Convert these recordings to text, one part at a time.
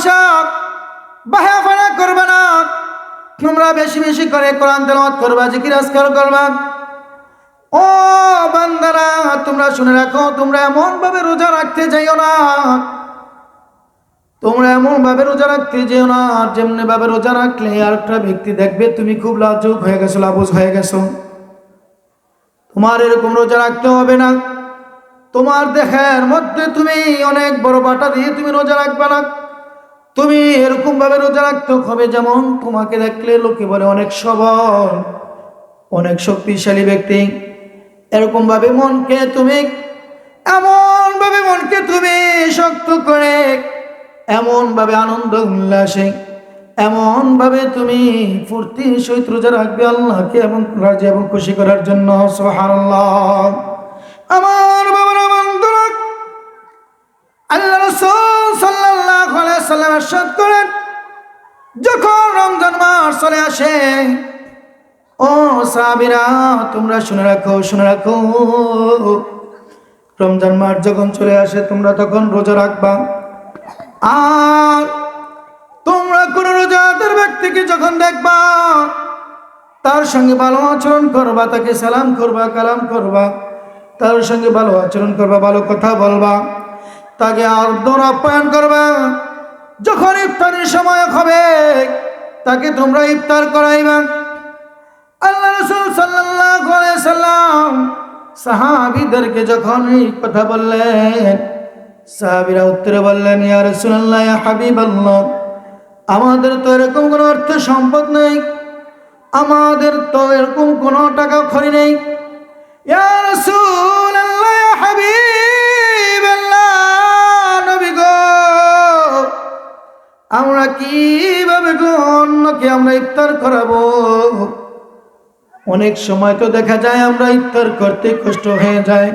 তামাশা বাহা ফাড়া করবে না। তোমরা বেশি বেশি করে কোরআন তেলাওয়াত করবা, জিকির আজকার করবা। ও বান্দারা, তোমরা শুনে রাখো, তোমরা এমন ভাবে রোজা রাখতে যাইও না। তোমরা এমন ভাবে রোজা রাখতে যেও না যেমনি ভাবে রোজা রাখলে আর একটা ব্যক্তি দেখবে, তুমি খুব লাজুক হয়ে গেছো, লাবুজ হয়ে গেছো। তোমার এরকম রোজা রাখতে হবে না। তোমার দেহের মধ্যে তুমি অনেক বড় বাটা দিয়ে তুমি রোজা রাখবে না। এরকম ভাবে রোজা রাখতে হবে, যেমন তোমাকে দেখলে লোকে বলে অনেক সবল, অনেক শক্তিশালী ব্যক্তি। এরকম ভাবে মনকে তুমি এমন ভাবে মনকে তুমি শক্ত করে এমন ভাবে আনন্দ উল্লাসে এমন ভাবে তুমি ফুর্তি সহিত রোজা রাখবে আল্লাহকে এবং রাজি এবং খুশি করার জন্য সোহানুল্লাহ আমার বাবার বন্ধুরা আল্লাহ রসুল সাল্লাহ সাল্লাম করেন যখন রমজান মাস চলে আসে, ও সাবিরা তোমরা শুনে রাখো শুনে রাখো। রমজান মাস যখন চলে আসে, তোমরা তখন রোজা রাখবা। আর তোমরা কোন রোজাদার ব্যক্তিকে যখন দেখবা, তার সঙ্গে ভালো আচরণ করবা, তাকে সালাম করবা, কালাম করবা, তার সঙ্গে ভালো আচরণ করবা, ভালো কথা বলবা, তাকে আদর আপ্যায়ন করবা। যখন ইফতারের সময় হবে, তাকে তোমরা ইফতার করাইবা। আল্লাহ রসুল আলাইহি সাল্লাম সাহাবীদেরকে যখন এই কথা বললেন, সাহাবীরা উত্তরে বললেন, ইয়া রাসূলুল্লাহ, ইয়া হাবিবাল্লাহ, আমাদের তো এরকম কোনো অর্থ সম্পদ নেই, আমাদের তো এরকম কোনো টাকা খরি নেই। ইয়া রাসূলুল্লাহ, ইয়া হাবিবাল্লাহ আমরা কীভাবে অন্যকে আমরা ইফতার করাবো? অনেক সময় তো দেখা যায় আমরা ইফতার করতে কষ্ট হয়ে যায়।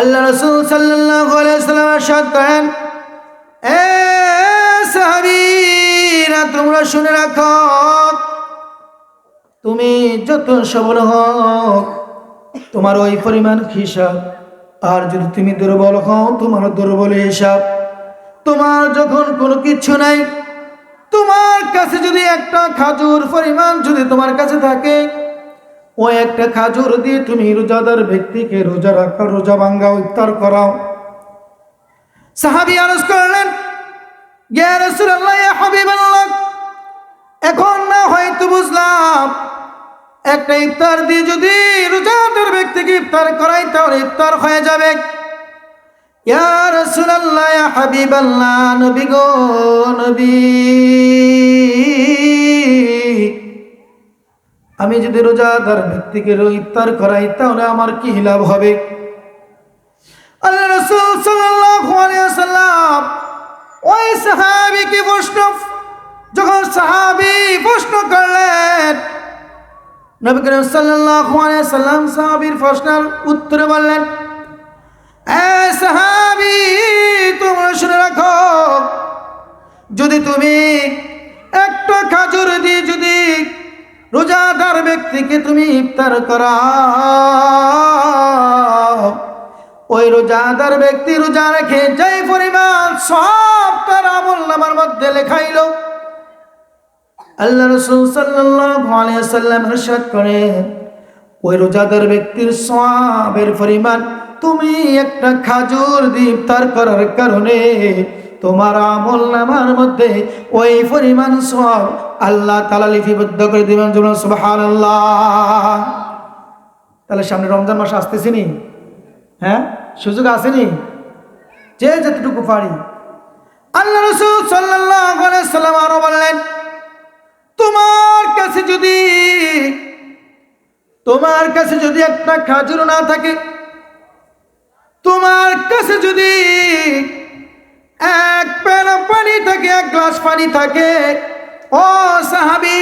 আল্লাহ রসুল সাল্লাম সাদ করেন, এ সাহাবিরা তোমরা শুনে রাখো, তুমি যত সবল হোক, তোমার ওই পরিমাণ হিসাব, আর যদি তুমি দুর্বল হও তোমার দুর্বল হিসাব। তোমার যখন কোনো কিছু নাই, তোমার কাছে যদি একটা খাজুর পরিমাণ যদি তোমার কাছে থাকে, ও একটা খাজুর দিয়ে তুমি রোজাদার ব্যক্তিকে রোজা রাখা, রোজা ভাঙ্গাও ইফতার করাও। সাহাবি আরজ করলেন এখন না হয়তো বুঝলাম, একটা ইফতার দিয়ে যদি রোজাদার ব্যক্তিকে ইফতার করাই, তাহলে ইফতার হয়ে যাবে। ইয়া রাসূলুল্লাহ, ইয়া হাবিবাল্লাহ, নবী গো, নবী। আমি যদি রোজাদার ব্যক্তিকে ইফতার করাই, তাহলে আমার কি লাভ হবে? আল্লাহ রাসূল সাল্লাল্লাহু আলাইহি ওয়াসাল্লাম ওই সাহাবীকে প্রশ্ন, যখন সাহাবী প্রশ্ন করলেন, নবী করিম সাল্লাল্লাহু আলাইহি ওয়াসাল্লাম সাহাবীর প্রশ্নের উত্তরে বললেন সাহাবী, তোমরা শুনে রাখো, যদি তুমি একটা খাজুর দিয়ে যদি রোজাদার ব্যক্তিকে তুমি ইফতার করা ওই রোজাদার ব্যক্তি রোজা রেখে যেই পরিমাণ সব তার আমল নামার মধ্যে লেখাইল, আল্লাহ রসুল আলাইহি সাল্লাম ইরশাদ করে ওই রোজাদার ব্যক্তির সওয়াবের পরিমাণ তুমি একটা খাজুর দিয়ে ইফতার করার কারণে তোমার আমল নামার মধ্যে ওই পরিমাণ সওয়াব আল্লাহ তালা লিপিবদ্ধ করে দিবেন। সুবহানাল্লাহ। তাহলে সামনে রমজান মাস আসতেছি নি? হ্যাঁ? সুযোগ আসেনি যে যতটুকু পারি। আল্লাহ রসুল সাল্লাম আরও বললেন, তোমার কাছে যদি, তোমার কাছে যদি একটা খাজুর না থাকে তোমার কাছে যদি এক প্যারা পানি থাকে, এক গ্লাস পানি থাকে, ও সাহাবি,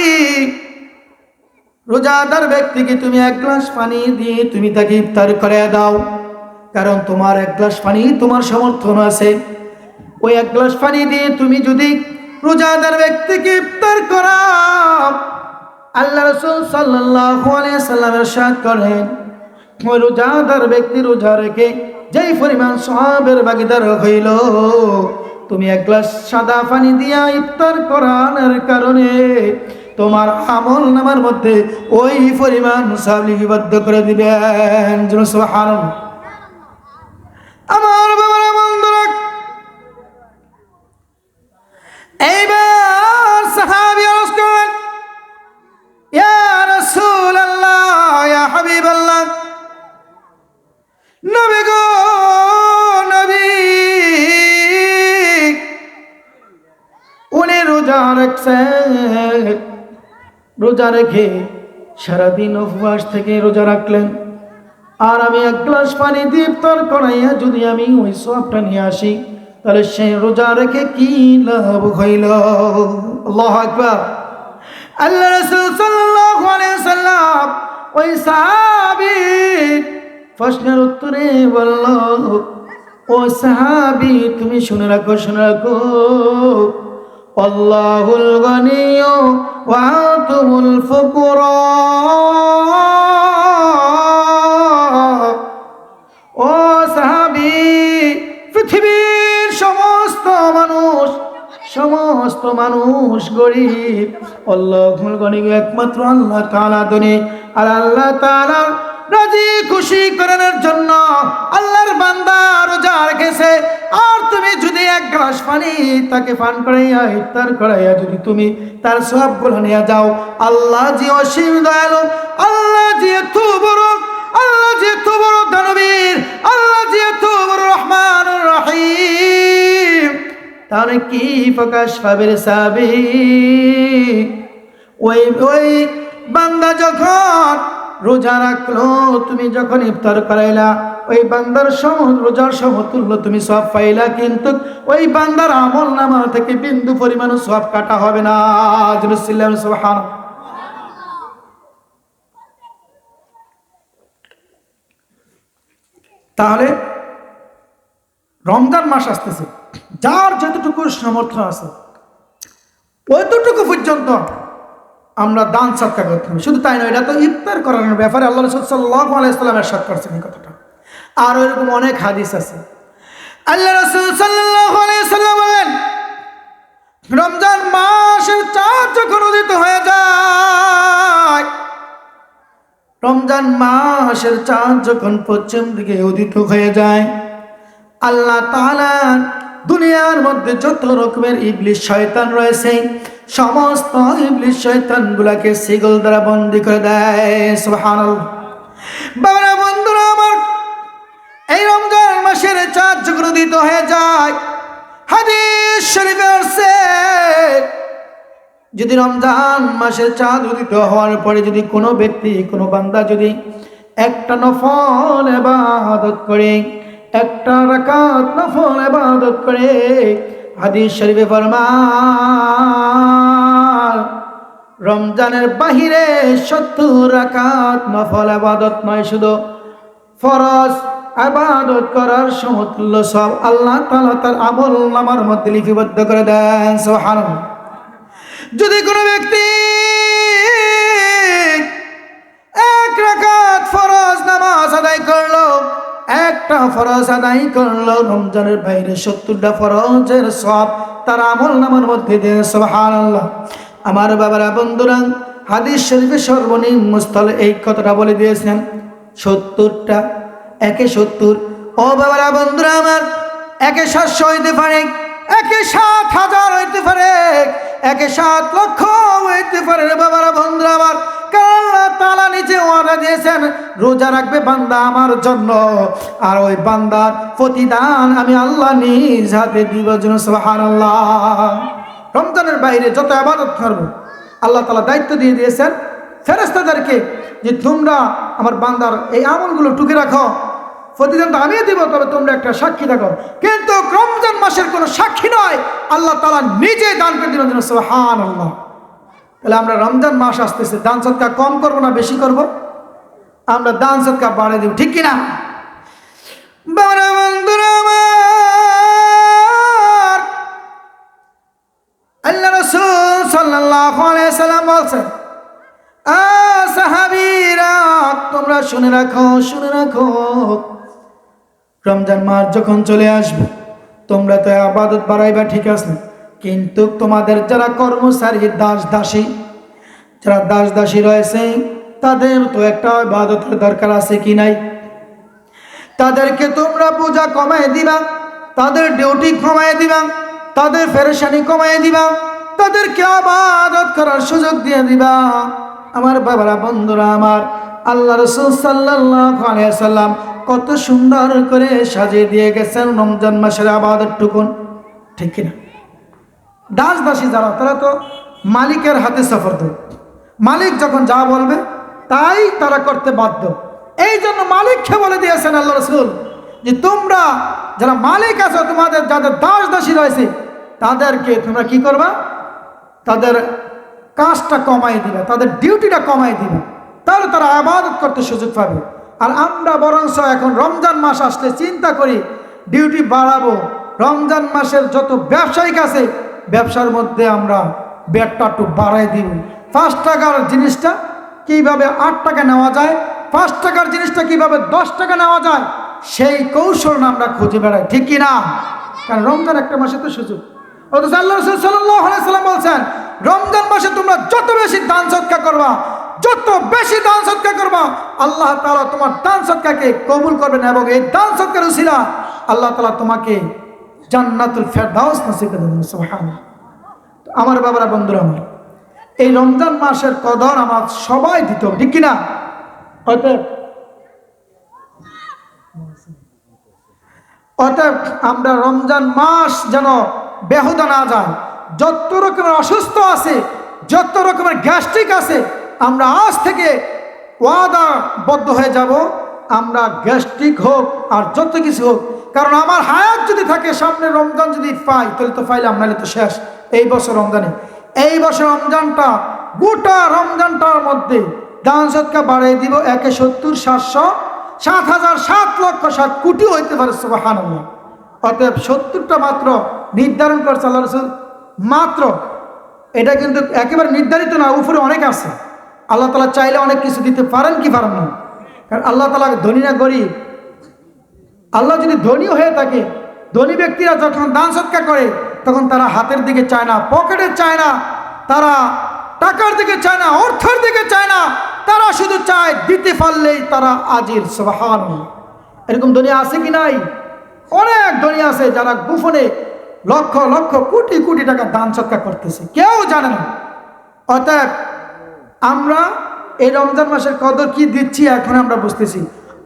রোজাদার ব্যক্তিকে তুমি এক গ্লাস পানি দিয়ে তুমি তাকে ইফতার করে দাও। কারণ তোমার এক গ্লাস পানি তোমার সমর্থন আছে। ওই এক গ্লাস পানি দিয়ে তুমি যদি রোজাদার ব্যক্তিকে ইফতার করাও, আল্লাহ রসুল আলাইহি সাল্লামের সাথ করেন, ওই রোজাদার ব্যক্তি রোজা রেখে যেই পরিমাণ সবের ভাগিদার হইল, তুমি এক গ্লাস সাদা পানি দিয়া ইফতার করানোর কারণে তোমার আমল নামার মধ্যে ওই পরিমাণ সব লিপিবদ্ধ করে দিবেন আমার বাবার, বন্ধুরা, এইবার রোজা রেখে সারাদিন উপবাস থেকে রোজা রাখলেন। আর আমি এক গ্লাস পানি দিয়ে ইফতার করাইয়া যদি আমি ওই সবটা নিয়ে আসি, তাহলে সে রোজা রেখে কি লাভ হইল? আল্লাহ আকবার। আল্লাহ রাসূল সাল্লাল্লাহু আলাইহি সাল্লাম ওই সাহাবী প্রশ্নের উত্তরে বলল, ও সাহাবী, তুমি শুনে রাখো শুনে রাখো। গনিয়্যু ওয়া আনতুমুল ফুকরা। ও সাহাবি, পৃথিবীর সমস্ত মানুষ সমস্ত মানুষ গরিব। আল্লাহুল গনিব একমাত্র আল্লাহ তাআলা ধনী। আর আল্লাহ তাআলা রাজি, খুশি করানোর জন্য আল্লাহর বান্দা রোজা রেখেছে। আর তুমি যদি এক গ্লাস পানি তাকে পান করাইয়া, ইফতার করাইয়া যদি তুমি তার সবগুলো নিয়ে যাও, আল্লাহ জি অসীম দয়ালু, আল্লাহ জি এত বড়, আল্লাহ জি এত বড় দানবীর, আল্লাহ জি এত বড় রহমান রহিম। তাহলে কি প্রকাশ পাবে সাবি ওই ওই বান্দা যখন রোজা রাখল, তুমি যখন ইফতার করাইলা, ওই বান্দার সম, রোজার সমতুল্য তুমি সব পাইলা, কিন্তু ওই বান্দার আমল নামা থেকে বিন্দু পরিমাণ সব কাটা হবে না। তাহলে, রমজান মাস আসতেছে। যার যতটুকু সামর্থ্য আছে ওইটুকু পর্যন্ত আমরা দান সৎকার করতে হবে। শুধু তাই নয়, এটা তো ইফতার করানোর ব্যাপারে আল্লাহ রসুল সাল্লাহ আলাইসাল্লাম এরশাদ করছেন এই কথাটা। আর এরকম অনেক হাদিস আছে। আল্লাহ রসুল সাল্লাহ আলাইসাল্লাম বলেন রমজান মাসের চাঁদ যখন উদিত হয়ে যায়, রমজান মাসের চাঁদ যখন পশ্চিম দিকে উদিত হয়ে যায়, আল্লাহ তাআলা দুনিয়ার মধ্যে যত রকমের ইবলিশ শয়তান রয়েছে সমস্ত শয়তান গুলাকে সিগল দ্বারা বন্দি করে দেয়। বাবারা বন্ধুরা আমার, এই রমজান মাসের চাঁদ হয়ে যায়। হাদিস যদি রমজান মাসের চাঁদ উদিত হওয়ার পরে যদি কোনো ব্যক্তি, কোনো বান্দা যদি একটা নফল এবাদত করে, একটা রাকাত নফল এবাদত করে হাদিস শরীফে ফরমান রমজানের বাহিরে সত্তর রাকাত নফল আবাদত নয়, শুধু ফরজ আবাদত করার সমতুল্য সব আল্লাহ তাআলা তার আমল নামার মধ্যে লিপিবদ্ধ করে দেন, সুবহানাল্লাহ। যদি কোনো ব্যক্তি এক রাকাত ফরজ নামাজ আদায় করল, একটা ফরজ আদায় করল, রমজানের বাইরে সত্তরটা ফরজের সব তার আমল নামার মধ্যে দিয়ে সব সুবহানাল্লাহ। আমার বাবারা, বন্ধুরা, হাদিস শরীফে সর্বনিম্ন স্থলে এই কথাটা বলে দিয়েছেন, সত্তরটা, একে সত্তর। ও বাবারা, বন্ধুরা আমার, একে সাতশো হইতে পারে, একে সাত হাজার হইতে পারে। একে সাত লক্ষ হইতে পারে রে বাবারা বন্ধুরা আমার আল্লাহ তাআলা নিজে ওয়াদা দিয়েছেন, রোজা রাখবে বান্দা আমার জন্য। আর ওই বান্দার প্রতিদান আমি আল্লাহ নিজ হাতে দিব জন্য রমজানের বাইরে যত আবাদত করব, আল্লাহ তাআলা দায়িত্ব দিয়ে দিয়েছেন ফেরেস্তাদেরকে যে তোমরা আমার বান্দার এই আমলগুলো টুকে রাখো, প্রতিদানটা আমি দিব, তবে তোমরা একটা সাক্ষী থাকো। কিন্তু রমজান মাসের কোনো সাক্ষী নয় আল্লাহ তালা নিজে দান করে দিলেন হান আল্লাহ তাহলে আমরা রমজান মাস আসতেছে, দান সৎকার কম করব না বেশি করব? আমরা দান সৎকার বাড়িয়ে দিব, ঠিক কিনা? আল্লাহ তোমরা শুনে রাখো শুনে রাখো। রমজান মাস যখন চলে আসবে তোমরা তো আবাদত বাড়াইবা, ঠিক আছে? কিন্তু তোমাদের যারা কর্মচারী, দাস দাসী, যারা দাস দাসী রয়েছে, তাদের তো একটা আবাদতের দরকার আছে কি নাই? তাদেরকে তোমরা পূজা কমায় দিবা, তাদের ডিউটি কমায় দিবা, তাদের ফেরেশানি কমায় দিবা, তাদেরকে আবাদত করার সুযোগ দিয়ে দিবা। আমার বাবারা, বন্ধুরা আমার, আল্লাহ রসুল সাল্লাল্লাহু আলাইহি সাল্লাম কত সুন্দর করে সাজিয়ে দিয়ে গেছেন রমজান মাসের আবাদত টুকুন ঠিক কিনা? দাস দাসী যারা, তারা তো মালিকের হাতে সফর দেয়। মালিক যখন যা বলবে, তাই তারা করতে বাধ্য। এই জন্য মালিককে বলে দিয়েছেন আল্লাহ রসুল যে, তোমরা যারা মালিক আছো, তোমাদের যাদের দাস দাসী রয়েছে, তাদেরকে তোমরা কি করবা? তাদের কাজটা কমাই দিবে, তাদের ডিউটিটা কমাই দিবে। তাহলে তারা আবাদত করতে সুযোগ পাবে। আর আমরা বরঞ্চ এখন রমজান মাস আসলে চিন্তা করি ডিউটি বাড়াবো। রমজান মাসের যত ব্যবসায়িক আছে, ব্যবসার মধ্যে আমরা ব্যাটটা একটু বাড়াই দিব। পাঁচ টাকার জিনিসটা কীভাবে আট টাকা নেওয়া যায়, পাঁচ টাকার জিনিসটা কীভাবে দশ টাকা নেওয়া যায়, সেই কৌশল আমরা খুঁজে বেড়াই। ঠিক কি না কারণ রমজান একটা মাসে তো সুযোগ। অথচ আল্লাহ সাল্লাম বলছেন, রমজান মাসে তোমরা যত বেশি দান সৎকা করবা যত বেশি দান সৎকা করবা, আল্লাহ তালা তোমার দান সৎকাকে কবুল করবেন এবং এই দান সৎকার উসিলা আল্লাহ তালা তোমাকে জান্নাতুল ফেরদাউস নসিব দেবেন তো আমার বাবারা, বন্ধুরা আমার, এই রমজান মাসের কদর আমার সবাই দিত ঠিক কিনা? অতএব অতএব আমরা রমজান মাস যেন বেহুদা না যায়। যত রকমের অসুস্থ আছে, যত রকমের গ্যাস্ট্রিক আছে আমরা আজ থেকে ওয়াদাবদ্ধ হয়ে যাব। আমরা গ্যাস্ট্রিক হোক আর যত কিছু হোক, কারণ আমার হায়াত যদি থাকে, সামনে রমজান যদি পাই, তাহলে তো পাইলাম, নাহলে তো শেষ। এই বছর রমজানে। এই বছর রমজানটা, গোটা রমজানটার মধ্যে দান সৎকা বাড়িয়ে দিব একে সত্তর, সাতশো, সাত হাজার, সাত লক্ষ, সাত কোটি হইতে পারে সুবাহান অতএব সত্তরটা মাত্র নির্ধারণ করছে আল্লাহ রসুল। মাত্র। এটা কিন্তু একেবারে নির্ধারিত না, উপরে অনেক আছে। আল্লাহ তালা চাইলে অনেক কিছু দিতে পারেন কি পারেন না। কারণ আল্লাহ তালা ধনী না গরিব। আল্লাহ যদি ধনী হয়ে থাকে, ধনী ব্যক্তিরা যখন দান সৎকার করে, তখন তারা হাতের দিকে চায় না, পকেটে চায় না, তারা টাকার দিকে চায় না, অর্থের দিকে চায় না, তারা শুধু চায় দিতে পারলেই তারা আজির সবাহান এরকম ধনী আছে কি নাই? অনেক ধনী আছে যারা গোপনে লক্ষ লক্ষ কোটি কোটি টাকা দান সৎকার করতেছে। কেউ জানে না। অতএব আমরা এই রমজান মাসের কদর কি দিচ্ছি এখন আমরা বুঝতেছি।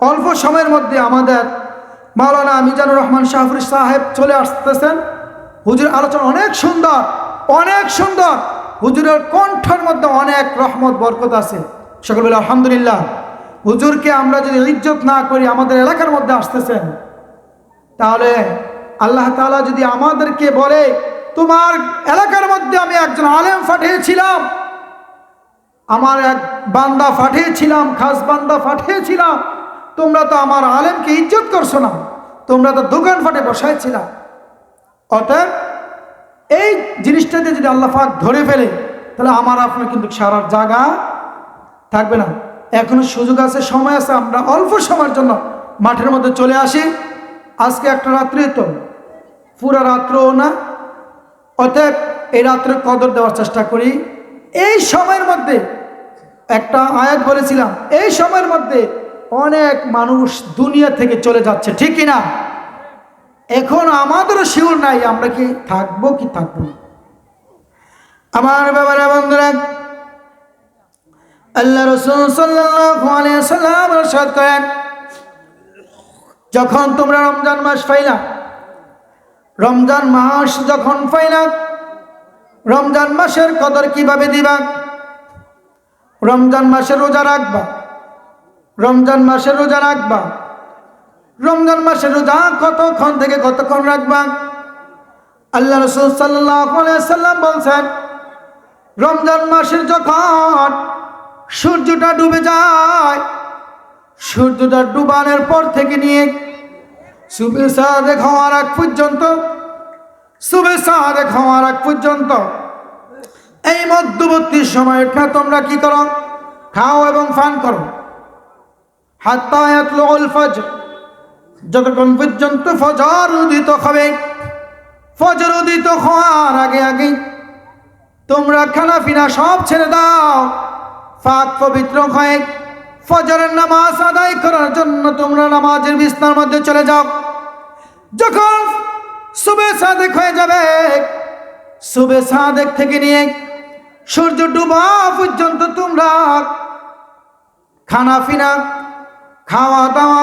অল্প সময়ের মধ্যে আমাদের মাওলানা মিজানুর রহমান শাহফুর সাহেব চলে আসতেছেন। হুজুর আলোচনা অনেক সুন্দর অনেক সুন্দর। হুজুরের কণ্ঠের মধ্যে অনেক রহমত, বরকত আছে। সকল বলে, আলহামদুলিল্লাহ। হুজুরকে আমরা যদি ইজ্জত না করি, আমাদের এলাকার মধ্যে আসতেছেন, তাহলে আল্লাহ তাআলা যদি আমাদেরকে বলে, তোমার এলাকার মধ্যে আমি একজন আলেম পাঠিয়েছিলাম। আমার এক বান্দা পাঠিয়েছিলাম, খাস বান্দা পাঠিয়েছিলাম। তোমরা তো আমার আলেমকে ইজ্জত করছ না। তোমরা তো দোকান ফাটে বসাইছিলাম অতএব এই জিনিসটাতে যদি আল্লাহ পাক ধরে ফেলে, তাহলে আমার আপনার কিন্তু সারার জায়গা থাকবে না। এখনও সুযোগ আছে, সময় আছে, আমরা অল্প সময়ের জন্য মাঠের মধ্যে চলে আসি। আজকে একটা রাত্রি তো, পুরা রাত্রও না। অতএব এই রাত্রে কদর দেওয়ার চেষ্টা করি। এই সময়ের মধ্যে, একটা আয়াত বলেছিলাম, এই সময়ের মধ্যে অনেক মানুষ দুনিয়া থেকে চলে যাচ্ছে, ঠিক কি না এখন আমাদেরও শিওর নাই, আমরা কি থাকব কি থাকব আমার বাবারা, বন্ধুরা, আল্লাহ রসুল সাল্লাম করেন, যখন তোমরা রমজান মাস পাইলা রমজান মাস যখন পাইলা রমজান মাসের কদর কীভাবে দিবা? রমজান মাসে রোজা রাখবা? রমজান মাসে রোজা রাখবা? রমজান মাসে রোজা কতক্ষণ থেকে কতক্ষণ রাখবা? আল্লাহ রসুল সাল্লাম বলছেন, রমজান মাসের যখন সূর্যটা ডুবে যায়, সূর্যটা ডুবানোর পর থেকে নিয়ে সুবে সাদে খাওয়ার আগ পর্যন্ত সুবে সাদে খাওয়ার আগ পর্যন্ত। এই মধ্যবর্তী সময়টা তোমরা কি করো? খাও এবং ফান করো। হাত্তায়াতলুল ফজর। যতক্ষণ পর্যন্ত ফজর উদিত হবে, ফজর উদিত হওয়ার আগে আগে তোমরা খানা পিনা সব ছেড়ে দাও। ফাঁক পবিত্র হয়ে ফজরের নামাজ আদায় করার জন্য তোমরা নামাজের বিস্তার মধ্যে চলে যাও। যখন সুবে সাদেক হয়ে যাবে। সুবে সাদেক থেকে নিয়ে সূর্য ডুবা পর্যন্ত তোমরা খানা পিনা খাওয়া দাওয়া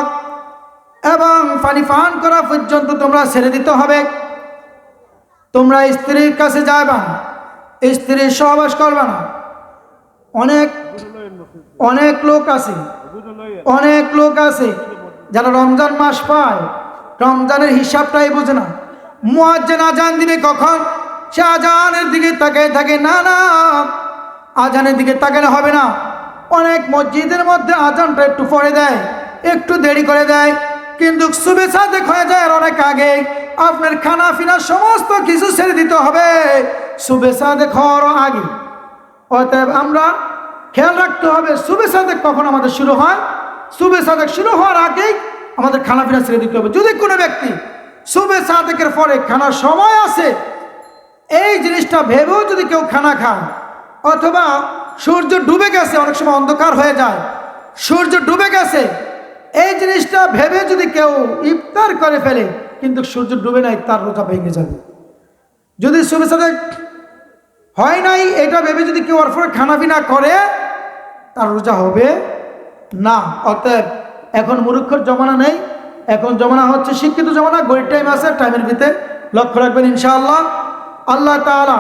এবং পানি পান করা পর্যন্ত তোমরা ছেড়ে দিতে হবে। তোমরা স্ত্রীর কাছে যাবে না, স্ত্রীর সহবাস করবে না। অনেক অনেক লোক আছে, অনেক লোক আছে যারা রমজান মাস পায়। রমজানের হিসাবটাই বোঝে না। মুয়াজ্জেন আজান দিবে কখন? সে আজানের দিকে তাকায় থাকে, না না, আজানের দিকে তাকালে হবে না। অনেক মসজিদের মধ্যে আজানটা একটু পরে দেয়, একটু দেরি করে দেয়, কিন্তু শুভেচ্ছা দেখ হয়ে যায় অনেক আগে। আপনার খানা ফিনা সমস্ত কিছু ছেড়ে দিতে হবে, শুভেচ্ছা দেখ হওয়ারও আগে। অতএব আমরা খেয়াল রাখতে হবে শুভে সাদেক কখন আমাদের শুরু হয়? শুভে সাদেক শুরু হওয়ার আগেই আমাদের খানা ফিনা ছেড়ে দিতে হবে। যদি কোনো ব্যক্তি শুভে সাদেকের পরে খানার সময় আছে। এই জিনিসটা ভেবেও যদি কেউ খানা খায়, অথবা সূর্য ডুবে গেছে, অনেক সময় অন্ধকার হয়ে যায়, সূর্য ডুবে গেছে, এই জিনিসটা ভেবে যদি কেউ ইফতার করে ফেলে, কিন্তু সূর্য ডুবে নাই, তার রোজা ভেঙে যাবে। যদি শুভে সাদেক হয় নাই, এটা ভেবে যদি কেউ ওর পরে খানাপিনা করে, তার রোজা হবে না। অতএব এখন মুরুক্ষর জমানা নেই। এখন জমানা হচ্ছে, শিক্ষিত জমানা, গরিব টাইম আছে টাইমের ভিতরে লক্ষ্য রাখবেন ইনশাআল্লাহ। আল্লাহ তাআলা